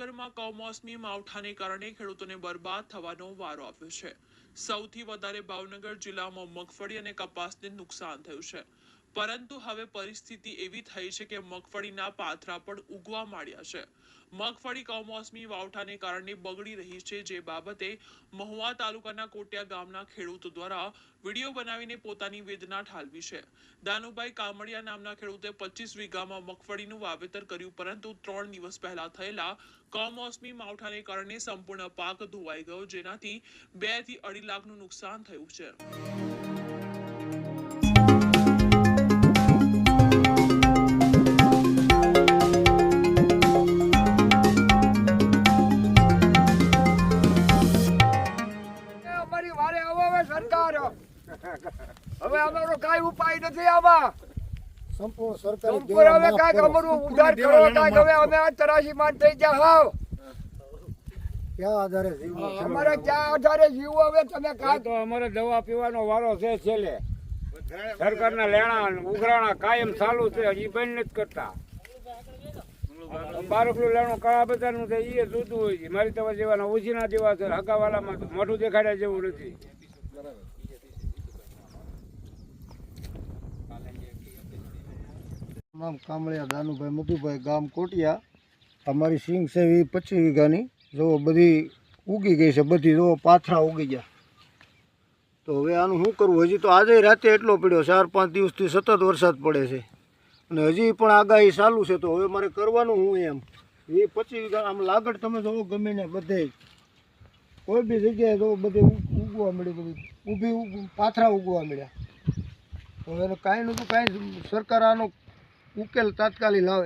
ભાવનગરમાં કમોસમી માવઠાને કારણે ખેડૂતોને બરબાદ થવાનો વારો આવ્યો છે. સૌથી વધારે ભાવનગર જિલ્લામાં મગફળી અને કપાસને નુકસાન થયું છે. પરંતુ હવે પરિસ્થિતિ એવી થઈ છે કે મગફળીના પાથરા પણ ઉગવા માંડ્યા છે. મગફળી કમોસમી વાવઠાને કારણે બગડી રહી છે, જે બાબતે મહુવા તાલુકાના કોટિયા ગામના ખેડૂતો દ્વારા વીડિયો બનાવીને પોતાની વેદના ઠાલવી છે. દાનુભાઈ કામડિયા નામના ખેડૂતે પચીસ વીઘામાં મગફળીનું વાવેતર કર્યું, પરંતુ ત્રણ દિવસ પહેલા થયેલા કમોસમી માવઠાને કારણે સંપૂર્ણ પાક ધોવાઈ ગયો, જેનાથી બેથી અઢી લાખનું નુકસાન થયું છે. સરકાર હવે અમારો કાંઈ ઉપાય નથી આમાં. સંપૂર્ણ સરકારી સંપૂર્ણ હવે કાંઈક અમારું ઉધાર કરો કાંઈક હવે અમે આ તરાશી માં થઈ ગયા હાવ. ક્યાં આધારે જીવવું અમારે ક્યાં આધારે જીવો હવે તમે આ તો અમારે દવા પીવાનો વારો છે છેલ્લે. સરકારના લેણા ઉઘરાણા કાયમ ચાલુ છે હજી બંધ નથી કરતા. બારકલું લેણું કળા બજારનું છે એ જોતું હોય છે. મારી તમારે જેવાના ઓછીના જેવા છે હગાવાલામાં તો મોઢું દેખાડ્યા જેવું નથી. નામ કામળિયા, દાનુભાઈ, મધુભાઈ, ગામ કોટિયા. અમારી સિંગ છે એ પચીસ વીઘાની. જો બધી ઉગી ગઈ છે, બધી જો પાથરા ઉગી ગયા. તો હવે આનું શું કરવું? હજી તો આજે રાતે એટલો પડ્યો, ચાર પાંચ દિવસથી સતત વરસાદ પડે છે. અને હજી પણ આગાહી ચાલુ છે, તો હવે મારે કરવાનું હું એમ. એ પચીસ વીઘા, આમ લાગડ તમે જોવો ગમે ને બધે. કોઈ બી જગ્યાએ જો બધે ઉગ- ઉગવા મળ્યું, બધું ઊભી પાથરા ઉગવા મળ્યા. એને કાંઈ નહોતું, કાંઈ સરકાર આનો ઉકેલ તાત્કાલિક લાવે.